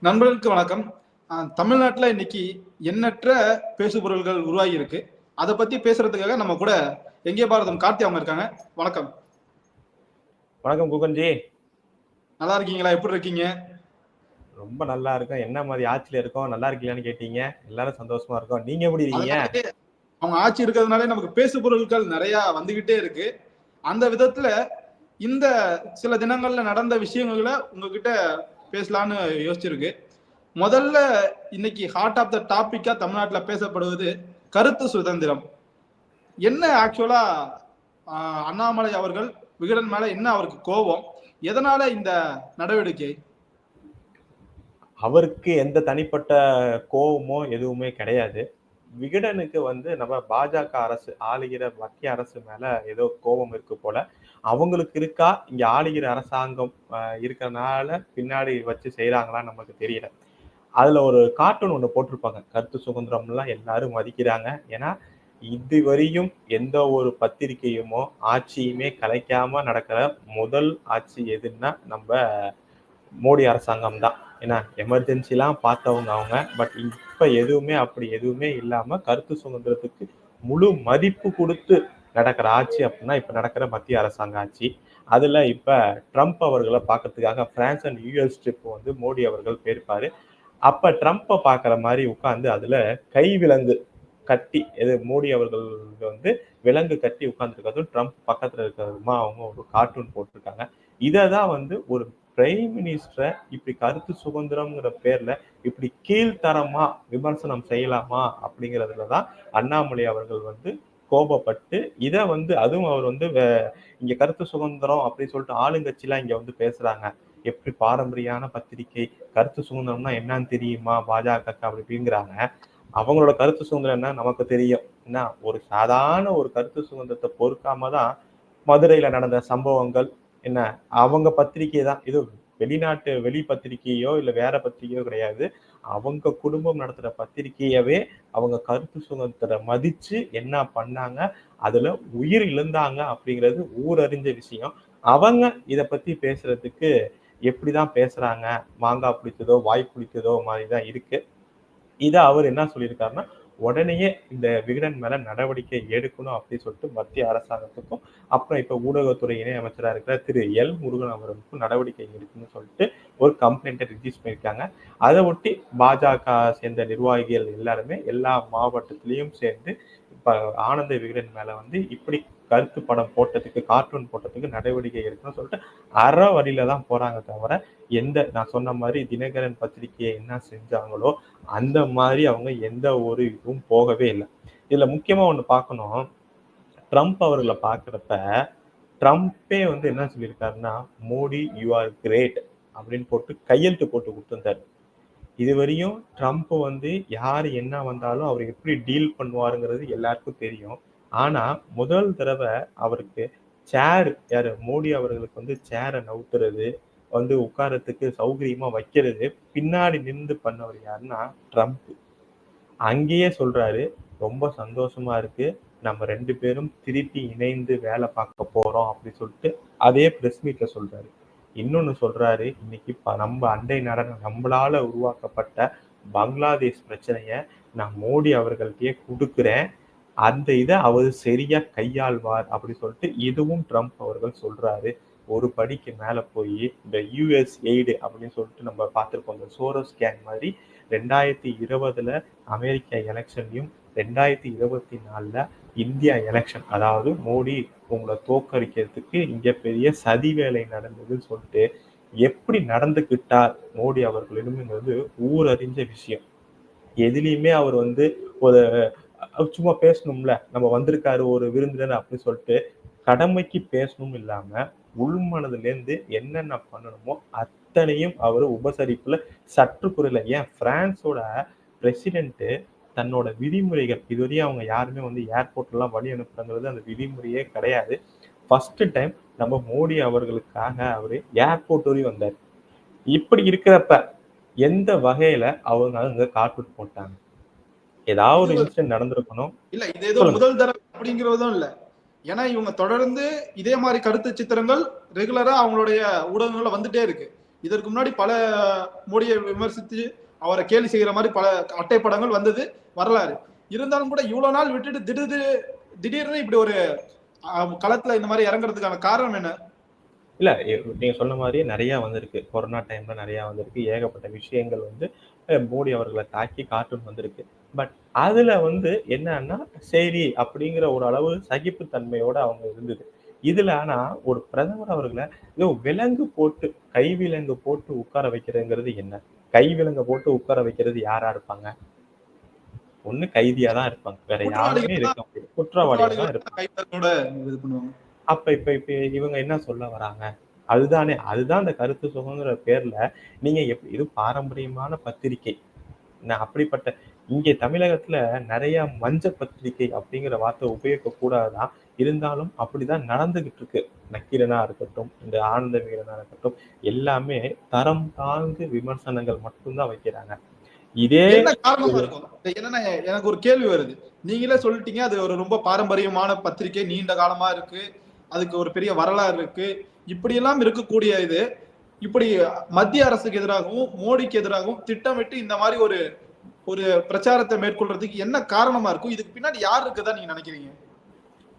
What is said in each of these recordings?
நண்பர்களுக்கு வணக்கம். தமிழ்நாட்டில் இன்னைக்கு எண்ணற்ற பேசுபொருள்கள் உருவாகி இருக்கு அதை பத்தி பேசுறதுக்காக நம்ம கூட எங்கே பாரதம் கார்த்தி அவங்க இருக்காங்க. வணக்கம். வணக்கம் குகன்ஜி. நல்லா இருக்கீங்களா? எப்படி இருக்கீங்க? ரொம்ப நல்லா இருக்கும் என்ன மாதிரி ஆட்சியில இருக்கோம்? நல்லா இருக்கீங்களான்னு கேட்டீங்க. எல்லாரும் சந்தோஷமா இருக்கோம். நீங்க எப்படி இருக்கீங்க? அவங்க ஆட்சி இருக்கிறதுனாலே நமக்கு பேசு பொருட்கள் நிறைய வந்துகிட்டே இருக்கு. அந்த விதத்துல இந்த சில தினங்கள்ல நடந்த விஷயங்களை உங்ககிட்ட பேசலான்னு யோசிச்சிருக்கு. முதல்ல இன்னைக்கு ஹார்ட் ஆஃப் த டாபிக்கா தமிழ்நாட்டில் பேசப்படுவது கருத்து சுதந்திரம். என்ன ஆக்சுவலா அண்ணாமலை அவர்கள் விகடன் மேல என்ன அவருக்கு கோபம்? எதனால இந்த நடவடிக்கை? அவருக்கு எந்த தனிப்பட்ட கோபமோ எதுவுமே கிடையாது. விகடனுக்கு வந்து நம்ம பாஜக அரசு ஆளுகிற மத்திய அரசு மேல ஏதோ கோபம் இருக்கு போல. அவங்களுக்கு இருக்கா? இங்க ஆளுகிற அரசாங்கம் இருக்கிறனால பின்னாடி வச்சு செய்யறாங்களான்னு நமக்கு தெரியல. அதுல ஒரு கார்ட்டூன் ஒண்ணு போட்டிருப்பாங்க. கருத்து சுதந்திரம்லாம் எல்லாரும் மதிக்கிறாங்க. ஏன்னா இதுவரையும் எந்த ஒரு பத்திரிகையுமோ ஆட்சியுமே கலைக்காம நடக்கிற முதல் ஆட்சி எதுன்னா நம்ம மோடி அரசாங்கம் தான். ஏன்னா எமர்ஜென்சிலாம் பார்த்தவங்க அவங்க. பட் இப்போ எதுவுமே அப்படி எதுவுமே இல்லாமல் கருத்து சுதந்திரத்துக்கு முழு மதிப்பு கொடுத்து நடக்கிற ஆட்சி அப்படின்னா இப்போ நடக்கிற மத்திய அரசாங்க ஆட்சி. அதுல இப்போ ட்ரம்ப் அவர்களை பார்க்கறதுக்காக பிரான்ஸ் அண்ட் யூஎஸ் ட்ரிப் வந்து மோடி அவர்கள் போயிருப்பாரு. அப்போ ட்ரம்ப்பை பார்க்குற மாதிரி உட்காந்து அதுல கை விலங்கு கட்டி எது மோடி அவர்கள் வந்து விலங்கு கட்டி உட்காந்துருக்கிறதும் ட்ரம்ப் பக்கத்துல இருக்கிறதுமா அவங்க ஒரு கார்ட்டூன் போட்டிருக்காங்க. இதை தான் வந்து ஒரு பிரைம் மினிஸ்டரை இப்படி கருத்து சுதந்திரம்ங்கிற பேர்ல இப்படி கீழ்த்தரமா விமர்சனம் செய்யலாமா அப்படிங்கிறதுல தான் அண்ணாமலை அவர்கள் வந்து கோபப்பட்டு இதை வந்து அதுவும் அவர் வந்து இங்க கருத்து சுதந்திரம் அப்படின்னு சொல்லிட்டு ஆளுங்கட்சிலாம் இங்க வந்து பேசுறாங்க. எப்படி பாரம்பரியான பத்திரிகை கருத்து சுதந்திரம்னா என்னன்னு தெரியுமா? பாஜக அப்படி அப்படிங்கிறாங்க அவங்களோட கருத்து சுதந்திரம் என்ன? நமக்கு தெரியும். என்ன? ஒரு சாதாரண ஒரு கருத்து சுதந்திரத்தை பொறுக்காம தான் மதுரையில நடந்த சம்பவங்கள் என்ன? அவங்க பத்திரிகை தான் இது வெளிநாட்டு வெளி பத்திரிகையோ இல்லை வேற பத்திரிகையோ கிடையாது. அவங்க குடும்பம் நடத்துகிற பத்திரிகையவே அவங்க கருத்து சுதந்திரத்தை மதிச்சு என்ன பண்ணாங்க? அதுல உயிர் இழந்தாங்க அப்படிங்கிறது ஊரறிஞ்ச விஷயம். அவங்க இதை பத்தி பேசுறதுக்கு எப்படிதான் பேசுறாங்க? மாங்காய் பிடித்ததோ வாய் பிடிச்சதோ மாதிரிதான் இருக்கு. இதை அவர் என்ன சொல்லியிருக்காருன்னா உடனேயே இந்த விகடன் மேல நடவடிக்கை எடுக்கணும் அப்படின்னு சொல்லிட்டு மத்திய அரசாங்கத்துக்கும் அப்புறம் இப்ப ஊடகத்துறை இணை அமைச்சராக இருக்கிற திரு எல் முருகன் அவர்களுக்கும் நடவடிக்கை எடுக்கணும்னு சொல்லிட்டு ஒரு கம்ப்ளைண்ட்டை ரிஜிஸ்டர் பண்ணியிருக்காங்க. அதை ஒட்டி பாஜக சேர்ந்த நிர்வாகிகள் எல்லாருமே எல்லா மாவட்டத்திலையும் சேர்ந்து இப்ப ஆனந்த விகடன் மேல வந்து இப்படி கருத்து படம் போட்டதுக்கு கார்ட்டூன் போட்டதுக்கு நடவடிக்கை எடுக்கணும்னு சொல்லிட்டு அற வழியில தான் போறாங்க தவிர எந்த நான் சொன்ன மாதிரி தினகரன் பத்திரிகையை என்ன செஞ்சாங்களோ அந்த மாதிரி அவங்க எந்த ஒரு இதுவும் போகவே இல்லை. இதுல முக்கியமா ஒண்ணு பார்க்கணும். ட்ரம்ப் அவர்களை பார்க்குறப்ப ட்ரம்ப்பே வந்து என்ன சொல்லியிருக்காருன்னா மோடி யூ ஆர் கிரேட் அப்படின்னு போட்டு கையெழுத்து போட்டு கொடுத்துருந்தாரு. இதுவரையும் ட்ரம்ப் வந்து யார் என்ன வந்தாலும் அவர் எப்படி டீல் பண்ணுவாருங்கிறது எல்லாருக்கும் தெரியும். ஆனா முதல் தடவை அவருக்கு சேர் யாரு மோடி அவர்களுக்கு வந்து சேரை நவுத்துறது வந்து உட்காரத்துக்கு சௌகரியமா வைக்கிறது பின்னாடி நின்று பண்ணவர் யாருன்னா ட்ரம்ப் அங்கேயே சொல்றாரு ரொம்ப சந்தோஷமா இருக்கு. நம்ம ரெண்டு பேரும் திருப்பி இணைந்து வேலை பார்க்க போறோம் அப்படி சொல்லிட்டு அதே ப்ரெஸ் மீட்ல சொல்றாரு. இன்னொன்னு சொல்றாரு இன்னைக்கு நம்ம அண்டை நாடான நம்மளால உருவாக்கப்பட்ட பங்களாதேஷ் பிரச்சனைய நான் மோடி அவர்கள்ட்டயே கொடுக்குறேன். அந்த இதை அவர் சரியா கையாள்வார் அப்படி சொல்லிட்டு இதுவும் ட்ரம்ப் அவர்கள் சொல்றாரு. ஒரு படிக்கு மேல போய் இந்த யூஎஸ் எய்டு அப்படின்னு சொல்லிட்டு நம்ம பார்த்துருப்போம். இந்த சோரஸ் ஸ்கேன் மாதிரி ரெண்டாயிரத்தி இருபதுல அமெரிக்கா எலெக்ஷன்லையும் ரெண்டாயிரத்தி இருபத்தி நாலுல இந்தியா எலெக்ஷன். அதாவது மோடி உங்களை தோக்கடிக்கிறதுக்கு இங்க பெரிய சதி வேலை நடந்ததுன்னு சொல்லிட்டு எப்படி நடந்துகிட்டார் மோடி அவர்களிடம்ங்கிறது ஊரறிஞ்ச விஷயம். எதுலையுமே அவர் வந்து ஒரு சும்மா பேசணும்ல. நம்ம வந்திருக்காரு ஒரு விருந்தினர் அப்படின்னு சொல்லிட்டு கடமைக்கு பேசணும் இல்லாம உள்மனதுலேருந்து என்னென்ன பண்ணணுமோ அத்தனையும் அவர் உபசரிப்புல சற்று குறையில. ஏன்? பிரான்ஸோட பிரசிடென்ட்டு தன்னோட விதிமுறைகள் இதுவரையும் அவங்க யாருமே வந்து ஏர்போர்ட்லாம் வழி அனுப்புறங்கிறது அந்த விதிமுறையே கிடையாது. ஃபர்ஸ்ட் டைம் நம்ம மோடி அவர்களுக்காக அவர் ஏர்போர்ட் வரையும் வந்தார். இப்படி இருக்கிறப்ப எந்த வகையில அவங்க அங்க கார்பெட் போட்டாங்க? ஏதாவது ஒரு இன்சிடென்ட் நடந்திருக்கணும். இல்ல இது ஏதோ முதல் தடவை அப்படிங்கிறதும் இல்ல. ஏன்னா இவங்க தொடர்ந்து இதே மாதிரி கருத்து சித்திரங்கள் ரெகுலரா அவங்களுடைய ஊடகங்கள்ல வந்துட்டே இருக்கு. இதற்கு முன்னாடி பல மோடியை விமர்சித்து அவரை கேலி செய்கிற மாதிரி பல அட்டை படங்கள் வந்தது வரலாறு. இருந்தாலும் கூட இவ்வளவு நாள் விட்டுட்டு திடீர் திடீர்னு இப்படி ஒரு களத்துல இந்த மாதிரி இறங்குறதுக்கான காரணம் என்ன? இல்ல நீங்க சொன்ன மாதிரியே நிறைய வந்திருக்கு. கொரோனா டைம்ல நிறைய வந்திருக்கு. ஏகப்பட்ட விஷயங்கள் வந்து மோடி அவர்களை தாக்கி கார்ட்டூன் வந்திருக்கு. பட் அதுல வந்து என்னன்னா சரி அப்படிங்கிற ஒரு அளவு சகிப்புத்தன்மையோட அவங்க இருந்தது. இதுல ஆனா ஒரு பிரதமர் அவர்களை ஏதோ விலங்கு போட்டு கை விலங்கு போட்டு உட்கார வைக்கிறதுங்கிறது என்ன? கை விலங்கு போட்டு உட்கார வைக்கிறது யாரா இருப்பாங்க? ஒண்ணு கைதியா தான் இருப்பாங்க. வேற யாருமே இருக்க முடியாது. குற்றவாளியா தான் இருப்பாங்க. இது அப்ப இப்ப இப்ப இவங்க என்ன சொல்ல வராங்க? அதுதானே அதுதான் அந்த கருத்து சுதந்திர பேர்ல நீங்க எப்படி இது பாரம்பரியமான பத்திரிகை. நான் அப்படிப்பட்ட இங்கே தமிழகத்துல நிறைய மஞ்ச பத்திரிகை அப்படிங்கிற வார்த்தை உபயோகிக்க கூடாதுதான் இருந்தாலும் அப்படிதான் நடந்துகிட்டு இருக்கு. நக்கீரனா இருக்கட்டும் இந்த ஆனந்த வீரனா இருக்கட்டும் எல்லாமே தரம் தாழ்ந்து விமர்சனங்கள் மட்டும்தான் வைக்கிறாங்க. இதே என்னன்னா எனக்கு ஒரு கேள்வி வருது. நீங்களே சொல்லிட்டீங்க அது ஒரு ரொம்ப பாரம்பரியமான பத்திரிகை நீண்ட காலமா இருக்கு அதுக்கு ஒரு பெரிய வரலாறு இருக்கு. இப்படி எல்லாம் இருக்கக்கூடிய இது இப்படி மத்திய அரசுக்கு எதிராகவும் மோடிக்கு எதிராகவும் திட்டமிட்டு இந்த மாதிரி ஒரு ஒரு பிரச்சாரத்தை மேற்கொள்றதுக்கு என்ன காரணமா இருக்கும்? இதுக்கு பின்னாடி யார் இருக்குதா நீங்க நினைக்கிறீங்க?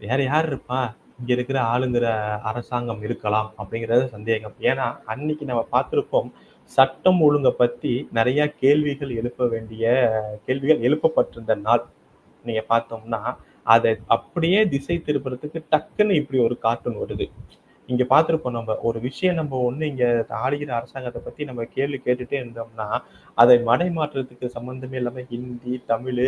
வேற யார் இருப்பா? இங்க இருக்கிற ஆளுங்கிற அரசாங்கம் இருக்கலாம் அப்படிங்கறது சந்தேகம். ஏன்னா அன்னைக்கு நம்ம பார்த்திருப்போம் சட்டம் ஒழுங்கை பத்தி நிறைய கேள்விகள் எழுப்ப வேண்டிய கேள்விகள் எழுப்பப்பட்டிருந்த நாள். நீங்க பார்த்தோம்னா அதை அப்படியே திசை திருப்புறதுக்கு டக்குன்னு இப்படி ஒரு கார்ட்டூன் வருது. இங்க பார்த்துருப்போம் நம்ம. ஒரு விஷயம் நம்ம ஒண்ணு இங்க ஆளுகிற அரசாங்கத்தை பத்தி நம்ம கேள்வி கேட்டுட்டே இருந்தோம்னா அதை மடைமாற்றத்துக்கு சம்பந்தமே இல்லாம ஹிந்தி தமிழ்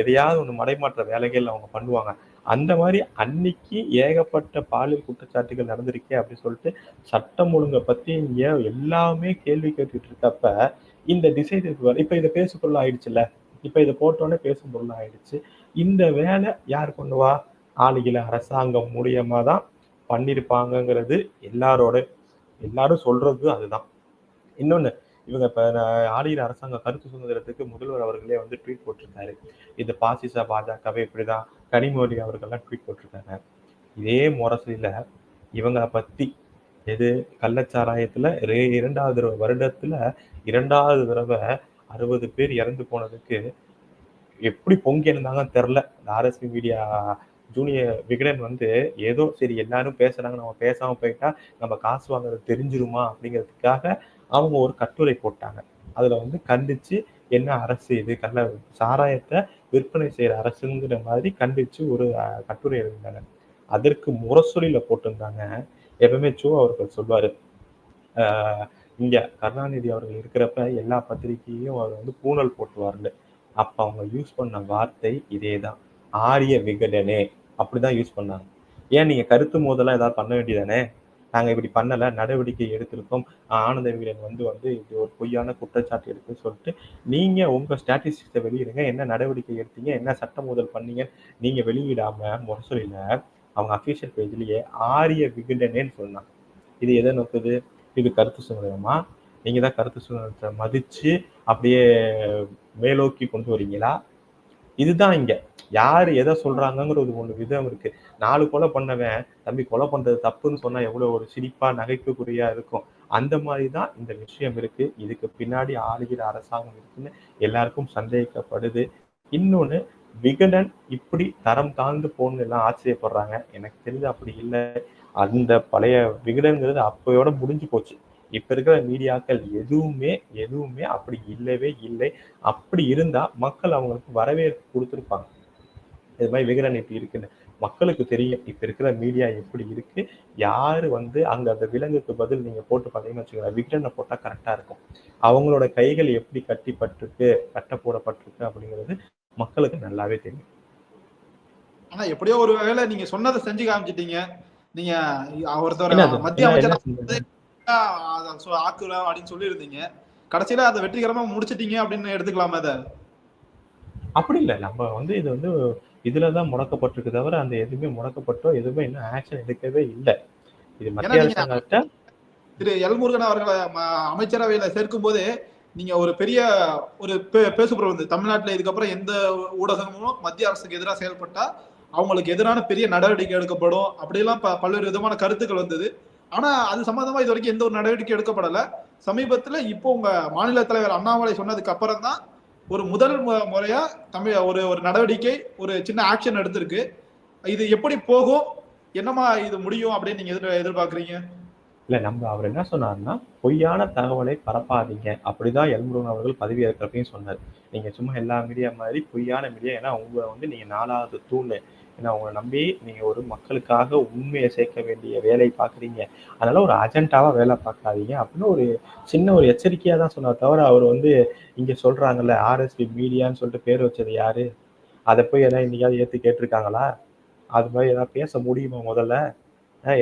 எதையாவது ஒண்ணு மடைமாற்ற வேலைகள் அவங்க பண்ணுவாங்க. அந்த மாதிரி அன்னைக்கு ஏகப்பட்ட பாலியல் குற்றச்சாட்டுகள் நடந்திருக்கே அப்படின்னு சொல்லிட்டு சட்டம் ஒழுங்கை பத்தி இங்க எல்லாமே கேள்வி கேட்டுட்டு இருக்கப்ப இந்த திசை திருப்புவார் இப்ப இதை பேசு பொருள் ஆயிடுச்சுல்ல? இப்ப இதை போட்டோன்னே பேசும் பொருள் ஆயிடுச்சு. இந்த வேலை யார் பண்ணுவா ஆளுகிற அரசாங்கம் மூலியமா தான் பண்ணியிருப்பாங்கங்கிறது எல்லாரோட எல்லாரும் சொல்றது அதுதான். இன்னொன்று இவங்க இப்போ நான் ஆளுகிற அரசாங்க கருத்து சுதந்திரத்துக்கு முதல்வர் அவர்களே வந்து ட்வீட் போட்டிருக்காரு. இந்த பாசிச பாஜகவே இப்படிதான் கனிமொழி அவர்கள்லாம் ட்வீட் போட்டிருக்காங்க. இதே முரசில இவங்களை பத்தி எது கள்ளச்சாராயத்துல ரெ- இரண்டாவது தடவை வருடத்துல இரண்டாவது தடவை அறுபது பேர் இறந்து போனதுக்கு எப்படி பொங்கி இருந்தாங்கன்னு தெரில இந்த ஆர்எஸ்பி மீடியா ஜூனியர் விகடன் வந்து ஏதோ சரி எல்லாரும் பேசுறாங்க நம்ம பேசாம போயிட்டா நம்ம காசு வாங்குறது தெரிஞ்சிருமா அப்படிங்கிறதுக்காக அவங்க ஒரு கட்டுரை போட்டாங்க. அதுல வந்து கண்டிச்சு என்ன அரசு இது? கள்ள சாராயத்தை விற்பனை செய்யற அரசுங்கிற மாதிரி கண்டிச்சு ஒரு கட்டுரை எழுதினாங்க. அதற்கு முரசொலியில போட்டிருந்தாங்க. எப்பவுமே சோ அவர்கள் சொல்வாரு. இங்க கருணாநிதி அவர்கள் இருக்கிறப்ப எல்லா பத்திரிகையும் அவர் வந்து பூனல் போட்டுவார்ல அப்ப அவங்க யூஸ் பண்ண வார்த்தை இதே தான் ஆரிய விகடனே. அப்படிதான் யூஸ் பண்ணாங்க. ஏன் நீங்க கருத்து மோதலாம் ஏதாவது பண்ண வேண்டியதானே? நாங்கள் இப்படி பண்ணல நடவடிக்கை எடுத்திருக்கோம். ஆனந்த விகடன் வந்து வந்து இப்படி ஒரு பொய்யான குற்றச்சாட்டு எடுக்குன்னு சொல்லிட்டு நீங்க உங்க ஸ்டாட்டிஸ்டிக்ஸை வெளியிடுங்க. என்ன நடவடிக்கை எடுத்தீங்க? என்ன சட்ட மோதல் பண்ணீங்க? நீங்க வெளியிடாம முரசொலியில அவங்க அஃபீஷியல் பேஜ்லயே ஆரிய விகடனேன்னு சொன்னாங்க. இது எதை நோக்குது? இது கருத்து சுதந்திரமா? நீங்க தான் கருத்து சுதந்திரத்தை மதிச்சு அப்படியே மேலோக்கி கொண்டு வரீங்களா? இதுதான் இங்க. யாரு எதை சொல்றாங்கங்கிறது ஒண்ணு விதம் இருக்கு. நாலு கொலை பண்ணவன் தம்பி கொலை பண்றது தப்புன்னு சொன்னா எவ்வளவு ஒரு சிரிப்பா நகைப்புக்குறியா இருக்கும். அந்த மாதிரி தான் இந்த விஷயம் இருக்கு. இதுக்கு பின்னாடி ஆளுகிற அரசாங்கம் இருக்குன்னு எல்லாருக்கும் சந்தேகிக்கப்படுது இன்னொன்னு விகடன் இப்படி தரம் தாழ்ந்து போன்னு எல்லாம் ஆச்சரியப்படுறாங்க. எனக்கு தெரிஞ்சு அப்படி இல்லை. அந்த பழைய விகடன்கிறது அப்பயோட முடிஞ்சு போச்சு. இப்ப இருக்கிற மீடியாக்கள் எதுவுமே எதுவுமே அப்படி இல்லவே இல்லை. அப்படி இருந்தா மக்கள் அவங்களுக்கு வரவேற்பு கொடுத்துருப்பாங்க. இது மாதிரி விகடன் இப்படி இருக்குன்னு மக்களுக்கு தெரியும். இப்ப இருக்கிற மீடியா எப்படி இருக்கு. யாரு வந்து அங்க அந்த விலங்குக்கு பதில் நீங்க போட்டு பார்த்தீங்கன்னு வச்சுக்கோங்களேன் விகடனை போட்டா கரெக்டா இருக்கும். அவங்களோட கைகள் எப்படி கட்டிப்பட்டிருக்கு கட்ட போடப்பட்டிருக்கு அப்படிங்கிறது மக்களுக்கு நல்லாவே தெரியும். ஆனா எப்படியோ ஒரு வகையில நீங்க சொன்னதை செஞ்சு காமிச்சிட்டீங்க. நீங்க ஒருத்தர்? மத்திய அமைச்சர் ஆக்குறோம் அப்படின்னு சொல்லியிருந்தீங்க. கடைசியில அதை வெற்றிகரமா முடிச்சிட்டீங்க அப்படின்னு எடுத்துக்கலாமா அதை அப்படி இல்லை. நம்ம வந்து இது வந்து இதுலதான் முடக்கப்பட்டிருக்கு தவிர அந்த எதுவுமே முடக்கப்பட்டோ எதுவுமே இன்னும் ஆக்ஷன் எடுக்கவே இல்லை. இது மத்திய அரசாங்கத்தை திரு எல்முருகன் அவர்களை அமைச்சரவையில சேர்க்கும் போது நீங்க ஒரு பெரிய ஒரு பேசுபொருள் வந்து தமிழ்நாட்டுல இதுக்கப்புறம் எந்த ஊடகமும் மத்திய அரசுக்கு எதிராக செயல்பட்டா அவங்களுக்கு எதிரான பெரிய நடவடிக்கை எடுக்கப்படும். அப்படியெல்லாம் பல்வேறு விதமான கருத்துக்கள் வந்தது. ஆனா அது சம்பந்தமா இது வரைக்கும் எந்த ஒரு நடவடிக்கை எடுக்கப்படல. சமீபத்துல இப்போ உங்க மாநில தலைவர் அண்ணாமலை சொன்னதுக்கு அப்புறம் தான் ஒரு முதல் மு- முறையா தமிழ் ஒரு ஒரு நடவடிக்கை ஒரு சின்ன ஆக்ஷன் எடுத்திருக்கு. இது எப்படி போகும்? என்னமா இது முடியும் அப்படின்னு நீங்க எதிர் எதிர்பார்க்குறீங்க? இல்ல நம்ம அவர் என்ன சொன்னாருன்னா பொய்யான தகவலை பரப்பாதீங்க. அப்படிதான் எல்முருகன் அவர்கள் பதவி ஏற்கிறப்பையும் சொன்னார். நீங்க சும்மா எல்லா மீடியா மாதிரி பொய்யான மீடியா ஏன்னா உங்களை வந்து நீங்க நாலாவது தூண். ஏன்னா உங்களை நம்பி நீங்கள் ஒரு மக்களுக்காக உண்மையை சேர்க்க வேண்டிய வேலை பார்க்குறீங்க. அதனால் ஒரு அஜெண்டாவா வேலை பார்க்காதீங்க அப்படின்னு ஒரு சின்ன ஒரு எச்சரிக்கையாக தான் சொன்னார். தவிர அவர் வந்து இங்கே சொல்கிறாங்கல்ல ஆர்எஸ்பி மீடியான்னு சொல்லிட்டு பேர் வச்சது யார்? அதை போய் எதாவது இன்றைக்காவது ஏற்று கேட்டிருக்காங்களா? அது மாதிரி எதாவது பேச முடியுமா முதல்ல?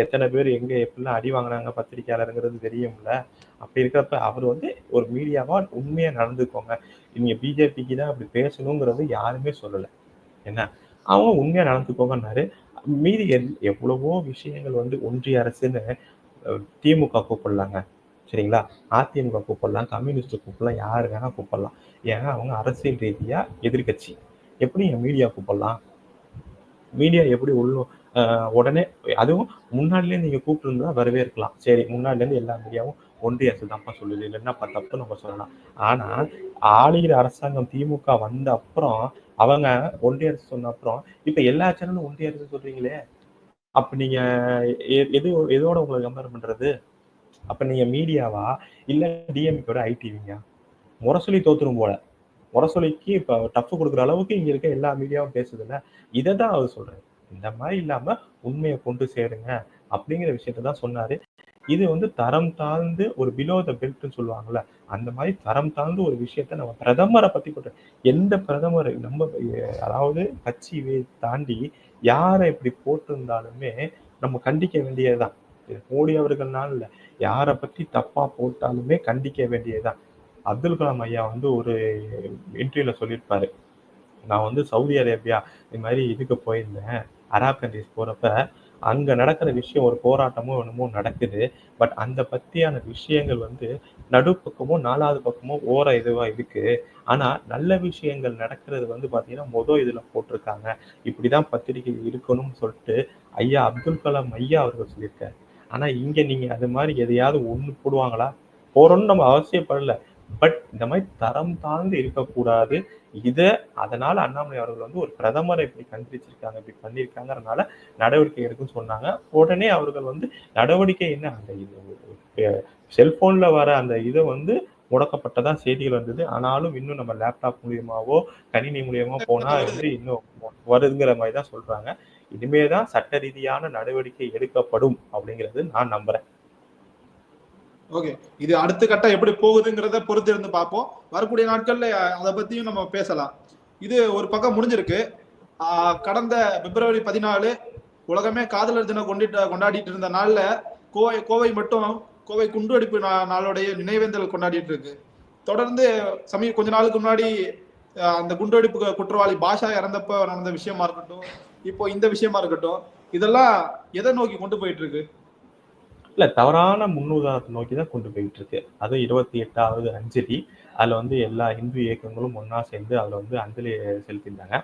எத்தனை பேர் எங்கே எப்படிலாம் அடி வாங்கினாங்க பத்திரிக்கையாளருங்கிறது தெரியும்ல. அப்படி இருக்கிறப்ப அவர் வந்து ஒரு மீடியாவாக உண்மையாக நடந்துக்கோங்க. நீங்கள் பிஜேபிக்கு தான் அப்படி பேசணுங்கிறது யாருமே சொல்லலை. என்ன? அவங்க உண்மையா நடந்துக்கோங்கன்னாரு மீதி எவ்வளவோ விஷயங்கள் வந்து ஒன்றிய அரசுன்னு திமுக கூப்பிடலாங்க. சரிங்களா? அதிமுக கூப்பிடலாம் கம்யூனிஸ்ட் கூப்பிடலாம் யாரு வேணா கூப்பிடலாம். ஏன்னா அவங்க அரசியல் ரீதியா எதிர்க்கட்சி. எப்படி மீடியா கூப்பிடலாம்? மீடியா எப்படி உள்ள உடனே அதுவும் முன்னாடிலேருந்து நீங்க கூப்பிட்டு வரவே இருக்கலாம் சரி முன்னாடில இருந்து எல்லா மீடியாவும் ஒன்றிய அரசு தான்ப்பா சொல்லுது. இல்லைன்னா தப்பு நம்ம சொல்லலாம். ஆனா ஆளுகிற அரசாங்கம் திமுக வந்த அப்புறம் அவங்க ஒன்றிய அரசு சொன்ன அப்புறம் இப்ப எல்லா சேனலும் ஒன்றிய அரசு சொல்றீங்களே? அப்ப நீங்க எ- எது எதோட உங்களை கம்பேர் பண்றது? அப்ப நீங்க மீடியாவா? இல்ல டிஎம்கோட ஐடிவிங்க முரசொலி தோத்துரும் போல. முரசொலிக்கு இப்ப டஃப் கொடுக்குற அளவுக்கு இங்க இருக்க எல்லா மீடியாவும் பேசுதுல்ல. இதை தான் அவர் சொல்றாரு. இந்த மாதிரி இல்லாம உண்மையை கொண்டு சேருங்க அப்படிங்கிற விஷயத்த தான் சொன்னாரு. இது வந்து தரம் தாழ்ந்து ஒரு பிலோ த பெல்ட்னு சொல்லுவாங்கல்ல அந்த மாதிரி தரம் தாழ்ந்து ஒரு விஷயத்த நம்ம பிரதமரை பத்தி போட்டு எந்த பிரதமர் நம்ம அதாவது கட்சியை தாண்டி யாரை இப்படி போட்டிருந்தாலுமே நம்ம கண்டிக்க வேண்டியதுதான். மோடி அவர்கள்னால இல்லை யாரை பத்தி தப்பா போட்டாலுமே கண்டிக்க வேண்டியதுதான். அப்துல் கலாம் ஐயா வந்து ஒரு இன்டர்வியூல சொல்லியிருப்பாரு. நான் வந்து சவுதி அரேபியா இது மாதிரி இதுக்கு போயிருந்தேன் அராப் கண்ட்ரிஸ் போறப்ப அங்க நடக்கிற விஷயம் ஒரு போராட்டமோ என்னமோ நடக்குது. பட் அந்த பத்தியான விஷயங்கள் வந்து நடுப்பக்கமோ நாலாவது பக்கமோ ஓர இதுவா இருக்கு. ஆனா நல்ல விஷயங்கள் நடக்கிறது வந்து பாத்தீங்கன்னா மொதல் இதுல போட்டிருக்காங்க. இப்படிதான் பத்திரிகை இருக்கணும்னு சொல்லிட்டு ஐயா அப்துல் கலாம் ஐயா அவர்கள் சொல்லியிருக்காரு. ஆனா இங்க நீங்க அது மாதிரி எதையாவது ஒண்ணு போடுவாங்களா? போறோம்னு நம்ம அவசியப்படல. பட் இந்த மாதிரி தரம் தாழ்ந்து இருக்கக்கூடாது. இதை அதனால அண்ணாமலை அவர்கள் வந்து ஒரு பிரதமரை இப்படி கண்டிச்சிருக்காங்க இப்படி பண்ணியிருக்காங்கறனால நடவடிக்கை எடுக்கும்னு சொன்னாங்க. உடனே அவர்கள் வந்து நடவடிக்கை என்ன? அந்த இது செல்போன்ல வர அந்த இதை வந்து முடக்கப்பட்டதா செய்திகள் வந்தது. ஆனாலும் இன்னும் நம்ம லேப்டாப் மூலியமாவோ கணினி மூலியமா போனா வந்து இன்னும் வருதுங்கிற மாதிரி தான் சொல்றாங்க. இனிமேதான் சட்ட ரீதியான நடவடிக்கை எடுக்கப்படும் அப்படிங்கிறது நான் நம்புறேன். ஓகே இது அடுத்த கட்டம் எப்படி போகுதுங்கிறத பொறுத்து இருந்து பார்ப்போம். வரக்கூடிய நாட்கள்ல அதை பத்தியும் நம்ம பேசலாம். இது ஒரு பக்கம் முடிஞ்சிருக்கு. கடந்த பிப்ரவரி பதினாலு உலகமே காதலர் தினம் கொண்டிட்டு கொண்டாடிட்டு இருந்த நாள்ல கோவை கோவை மட்டும் கோவை குண்டுவெடிப்பு நா- நாளுடைய நினைவேந்தல் கொண்டாடிட்டு இருக்கு. தொடர்ந்து சமீப கொஞ்ச நாளுக்கு முன்னாடி அந்த குண்டுவெடிப்பு குற்றவாளி பாஷா இறந்தப்ப நடந்த விஷயமா இருக்கட்டும் இப்போ இந்த விஷயமா இருக்கட்டும் இதெல்லாம் எதை நோக்கி கொண்டு போயிட்டு இருக்கு? இல்ல தவறான முன்னுதாரணத்தை நோக்கி தான் கொண்டு போயிட்டு இருக்கு அதுவும் இருபத்தி எட்டாவது அஞ்சலி. அதுல வந்து எல்லா இந்து இயக்கங்களும் ஒன்றா சேர்ந்து அதுல வந்து அஞ்சலி செலுத்தியிருந்தாங்க.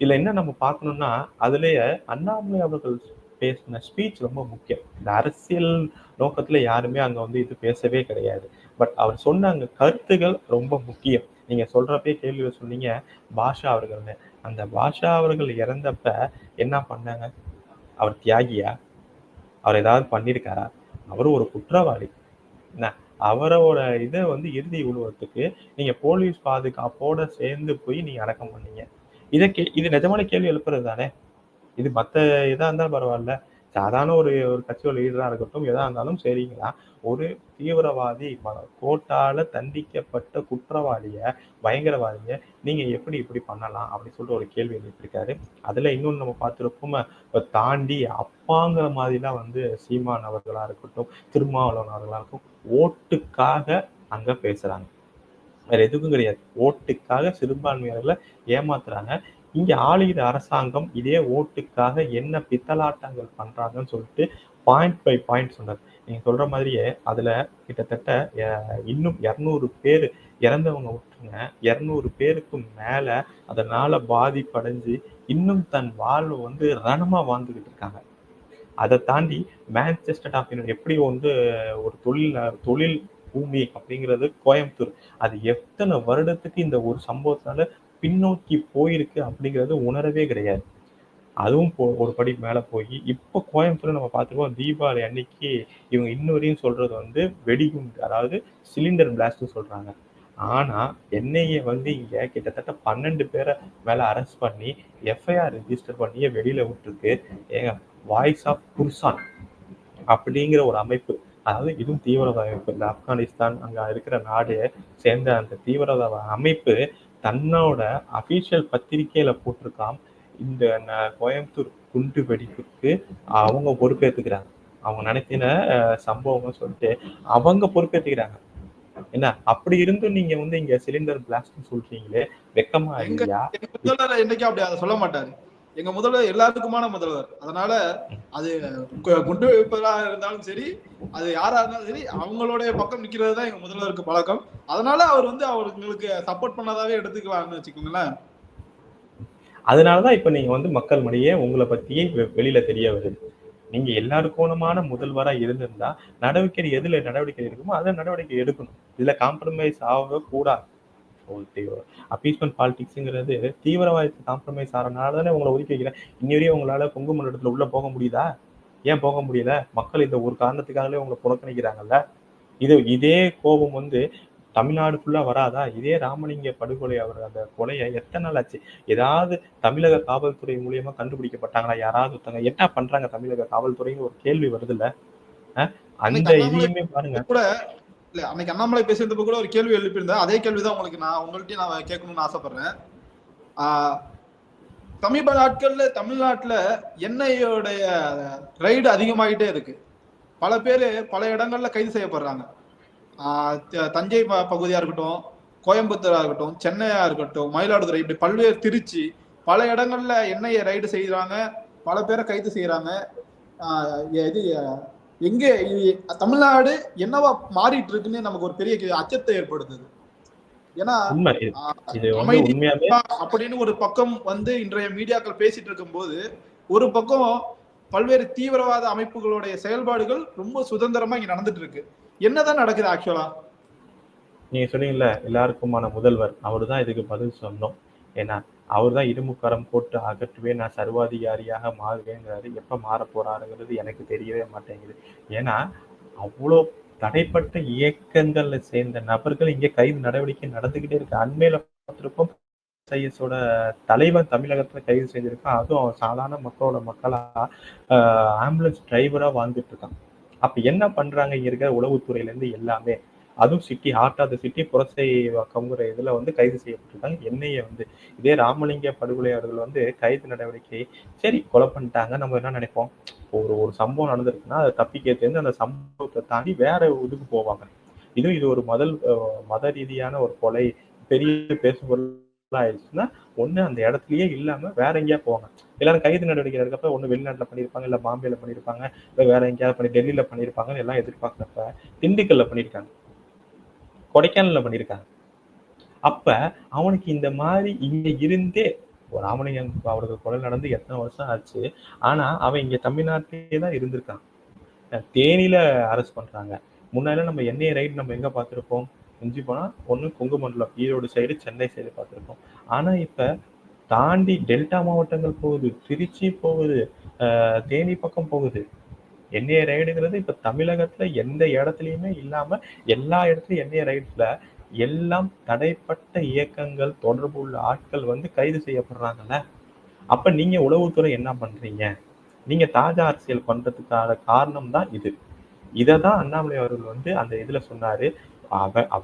இதுல என்ன நம்ம பார்க்கணும்னா அதுலயே அண்ணாமலை அவர்கள் பேசின ஸ்பீச் ரொம்ப முக்கியம். இந்த அரசியல் நோக்கத்துல யாருமே அங்க வந்து இது பேசவே கிடையாது. பட் அவர் சொன்ன அங்க கருத்துகள் ரொம்ப முக்கியம். நீங்க சொல்றப்பே கேள்வியில சொன்னீங்க பாஷா அவர்கள்னு. அந்த பாஷா அவர்கள் இறந்தப்ப என்ன பண்ணாங்க? அவர் தியாகியா? அவர் ஏதாவது பண்ணியிருக்காரா? அவர் ஒரு குற்றவாளி. என்ன? அவரோட இதை வந்து இறுதி உழுவத்துக்கு நீங்க போலீஸ் பாதுகாப்போட சேர்ந்து போய் நீங்க அடக்கம் பண்ணீங்க. இதை கே இது நிஜமான கேள்வி எழுப்புறது தானே? இது மத்த இதா இருந்தாலும் பரவாயில்ல. சாதாரண ஒரு ஒரு கட்சியோட லீடரா இருக்கட்டும் எதா இருந்தாலும் சரிங்களா? ஒரு தீவிரவாதி கோட்டால தண்டிக்கப்பட்ட குற்றவாளிய பயங்கரவாதிய நீங்க எப்படி இப்படி பண்ணலாம் அப்படின்னு சொல்லிட்டு ஒரு கேள்வி எழுப்பியிருக்காரு அதுல இன்னொன்னு நம்ம பார்த்துருப்போம் தாண்டி அப்பாங்கிற மாதிரிலாம் வந்து சீமான் அவர்களா இருக்கட்டும் திருமாவளவன் அவர்களா இருக்கட்டும் ஓட்டுக்காக அங்க பேசுறாங்க. வேற எதுக்கும் கிடையாது. ஓட்டுக்காக சிறுபான்மையினர்களை ஏமாத்துறாங்க. இங்க ஆளுகிற அரசாங்கம் இதே ஓட்டுக்காக என்ன பித்தலாட்டங்கள் பண்றாங்கன்னு சொல்லிட்டு பாயிண்ட் பை பாயிண்ட் சொன்னார். நீங்க சொல்ற மாதிரியே அதுல கிட்டத்தட்ட அஹ், இன்னும் இருநூறு பேர் இறந்தவங்க விட்டுருங்க. இருநூறு பேருக்கு மேல அதனால பாதிப்படைஞ்சு இன்னும் தன் வாழ்வு வந்து ரணமா வாழ்ந்துகிட்டு இருக்காங்க. அதை தாண்டி மேன்செஸ்டர் ஆஃப் எப்படி வந்து ஒரு தொழில் தொழில் பூமி அப்படிங்கிறது கோயம்புத்தூர். அது எத்தனை வருடத்துக்கு இந்த ஒரு சம்பவத்தினால பின்னோக்கி போயிருக்கு அப்படிங்கிறது உணரவே கிடையாது. அதுவும் போ ஒரு படி மேலே போய் இப்போ கோயம்புத்தூர் நம்ம பார்த்துருக்கோம் தீபாவளி அன்னைக்கு இவங்க இன்னொரையும் சொல்கிறது வந்து வெடிகுண்டு அதாவது சிலிண்டர் பிளாஸ்ட்னு சொல்கிறாங்க ஆனால் என்ஐஏ வந்து இங்கே கிட்டத்தட்ட பன்னெண்டு பேரை மேலே அரெஸ்ட் பண்ணி எஃப்ஐஆர் ரிஜிஸ்டர் பண்ணியே வெளியில் விட்டுருக்கு. ஏங்க வாய்ஸ் ஆஃப் குர்சான் அப்படிங்கிற ஒரு அமைப்பு. அதாவது இதுவும் தீவிரவாத அமைப்பு. இந்த ஆப்கானிஸ்தான் அங்கே இருக்கிற நாடு சேர்ந்த அந்த தீவிரவாத அமைப்பு தன்னோட அபிஷியல் பத்திரிகையில போட்டிருக்காம். இந்த கோயம்புத்தூர் குண்டு வெடிப்புக்கு அவங்க பொறுப்பேற்றுக்கிறாங்க அவங்க நடத்தின அஹ், சம்பவம்னு சொல்லிட்டு அவங்க பொறுப்பேற்றுக்கிறாங்க என்ன? அப்படி இருந்தும் நீங்க வந்து இங்க சிலிண்டர் பிளாஸ்ட் சொல்றீங்களே வெக்கமா இல்லையா? என்னைக்கும் அப்படி அதை சொல்ல மாட்டாரு? எங்க முதல்வர் எல்லாத்துக்குமான முதல்வர். அதனால அது குண்டு வைப்பதா இருந்தாலும் சரி அது யாரா இருந்தாலும் சரி அவங்களுடைய பக்கம் நிக்கிறது தான் எங்க முதல்வருக்கு பழக்கம். அதனால அவர் வந்து அவங்களுக்கு சப்போர்ட் பண்ணாதாவே எடுத்துக்கலாம்னு வச்சுக்கோங்களேன். அதனாலதான் இப்ப நீங்க வந்து மக்கள் மடியே உங்களை பத்தியே வெ- வெளியில தெரிய வருது. நீங்க எல்லாருக்கோணமான முதல்வரா இருந்திருந்தா நடவடிக்கை எதுல நடவடிக்கை எடுக்குமோ அதை நடவடிக்கை எடுக்கணும். இதுல காம்ப்ரமைஸ் ஆக கூடாது. அப்பீஸ்மெண்ட் பாலிடிக்ஸ்ங்கிறது தீவிரவாதத்தை காம்ப்ரமைஸ் ஆகிறனால தானே உங்களை ஒதுக்கி வைக்கிறேன். இன்னி வரையும் உங்களால கொங்கு மண்டலத்துல உள்ள போக முடியுதா? ஏன் போக முடியல? மக்கள் இந்த ஒரு காரணத்துக்காகவே உங்களை புறக்கணிக்கிறாங்கல்ல? இது இதே கோபம் வந்து தமிழ்நாடு ஃபுல்லா வராதா? இதே ராமலிங்க படுகொலை அவர் அந்த கொலையை எத்தனை நாள் ஆச்சு? ஏதாவது தமிழக காவல்துறை மூலியமா கண்டுபிடிக்கப்பட்டாங்களா? யாராவது ஒருத்தங்க என்ன பண்றாங்க தமிழக காவல்துறைன்னு ஒரு கேள்வி வருதுல்ல? அஹ் அந்த இதையுமே பாருங்க. கூட இல்ல அன்னைக்கு அண்ணாமலை பேசுறதுப்ப கூட ஒரு கேள்வி எழுப்பியிருந்தேன். அதே கேள்விதான் உங்களுக்கு நான் உங்கள்கிட்ட நான் கேட்கணும்னு ஆசைப்படுறேன். சமீப நாட்கள்ல தமிழ்நாட்டுல என்ஐயோடைய ரைடு அதிகமாகிட்டே இருக்கு. பல பேர் பல இடங்கள்ல கைது செய்யப்படுறாங்க. த- தஞ்சை ப- பகுதியா இருக்கட்டும் கோயம்புத்தூரா இருக்கட்டும் சென்னையா இருக்கட்டும் மயிலாடுதுறை இப்படி பல்வேறு திருச்சி பல இடங்கள்ல என்ஐஏ ரைடு செய்யறாங்க பல பேரை கைது செய்யறாங்க இது எங்க தமிழ்நாடு என்னவா மாறிட்டு இருக்குன்னு நமக்கு ஒரு பெரிய அச்சத்தை ஏற்படுத்துது. ஏன்னா அப்படின்னு ஒரு பக்கம் வந்து இன்றைய மீடியாக்கள் பேசிட்டு இருக்கும்போது ஒரு பக்கம் பல்வேறு தீவிரவாத அமைப்புகளுடைய செயல்பாடுகள் ரொம்ப சுதந்திரமா இங்க நடந்துட்டு இருக்கு என்னதான் நடக்குது ஆக்சுவலா? நீங்க சொன்னீங்கல்ல எல்லாருக்குமான முதல்வர் அவர் தான் இதுக்கு பதில் சொன்னோம் ஏன்னா அவர் தான் இருமுக்கரம் போட்டு அகற்றுவேன். நான் சர்வாதிகாரியாக மாறுவேங்கிறாரு. எப்போ மாற போறாருங்கிறது எனக்கு தெரியவே மாட்டேங்குது. ஏன்னா அவ்வளோ தடைப்பட்ட இயக்கங்கள்ல சேர்ந்த நபர்கள் இங்கே கைது நடவடிக்கை நடந்துகிட்டே இருக்கு. அண்மையில பார்த்துருக்கோம் ஐஎஸோட தலைவன் தமிழகத்துல கைது செஞ்சிருக்கான். அதுவும் அவன் சாதாரண மக்களோட மக்களா ஆம்புலன்ஸ் டிரைவரா வாழ்ந்துட்டு இருக்கான். அப்ப என்ன பண்றாங்க இங்க இருக்கிற உளவுத்துறையில இருந்து எல்லாமே? அதுவும் city heart of the city Purasai வாக்கம்ங்கிற இதில் வந்து கைது செய்யப்பட்டிருக்காங்க. என்னைய வந்து இதே ராமலிங்க படுகொலை அவர்கள் வந்து கைது நடவடிக்கை சரி கொலை பண்ணிட்டாங்க. நம்ம என்ன நினைப்போம்? ஒரு ஒரு சம்பவம் நடந்திருக்குன்னா அதை தப்பிக்க அந்த சம்பவத்தை தாண்டி வேற இதுக்கு போவாங்க. இதுவும் இது ஒரு முதல் மத ரீதியான ஒரு கொலை பெரிய பேசுபொருள் ஆயிடுச்சுன்னா ஒன்று அந்த இடத்துலயே இல்லாம வேற எங்கேயா போவாங்க. எல்லாரும் கைது நடவடிக்கை எடுக்கப்ப ஒன்று வெளிநாட்டில் பண்ணியிருப்பாங்க இல்லை பாம்பேல பண்ணியிருப்பாங்க இல்லை வேற எங்கேயாவது பண்ணி டெல்லியில பண்ணியிருப்பாங்கன்னு எல்லாம் எதிர்பார்க்குறப்ப திண்டுக்கல்ல பண்ணியிருக்காங்க. கொடைக்கானல்ல பண்ணியிருக்காங்க அப்ப அவனுக்கு இந்த மாதிரி இங்க இருந்தே ராமலிங்கம் அவருக்கு கொலை நடந்து எத்தனை வருஷம் ஆச்சு ஆனா அவன் இங்க தமிழ்நாட்டிலே தான் இருந்திருக்கான். தேனியில அரெஸ்ட் பண்றாங்க. முன்னாடி நம்ம எண்ணெய் ரைடு நம்ம எங்க பார்த்துருப்போம்? மிஞ்சி போனா ஒண்ணு கொங்கு மண்டலம் ஈரோடு சைடு சென்னை சைடு பார்த்திருப்போம். ஆனா இப்ப தாண்டி டெல்டா மாவட்டங்கள் போகுது திருச்சி போகுது தேனி பக்கம் போகுது. என்ஏ ரைடுங்கிறது இப்ப தமிழகத்துல எந்த இடத்துலயுமே இல்லாம எல்லா இடத்துலயும் என்ஏ ரைட்ல எல்லாம் தடைப்பட்ட இயக்கங்கள் தொடர்பு உள்ள ஆட்கள் வந்து கைது செய்யப்படுறாங்கல்ல? அப்ப நீங்க உளவுத்துறை என்ன பண்றீங்க? நீங்க தாஜா அரசியல் பண்றதுக்கான காரணம் தான் இது. இதை தான் அண்ணாமலை அவர்கள் வந்து அந்த இதுல சொன்னாரு.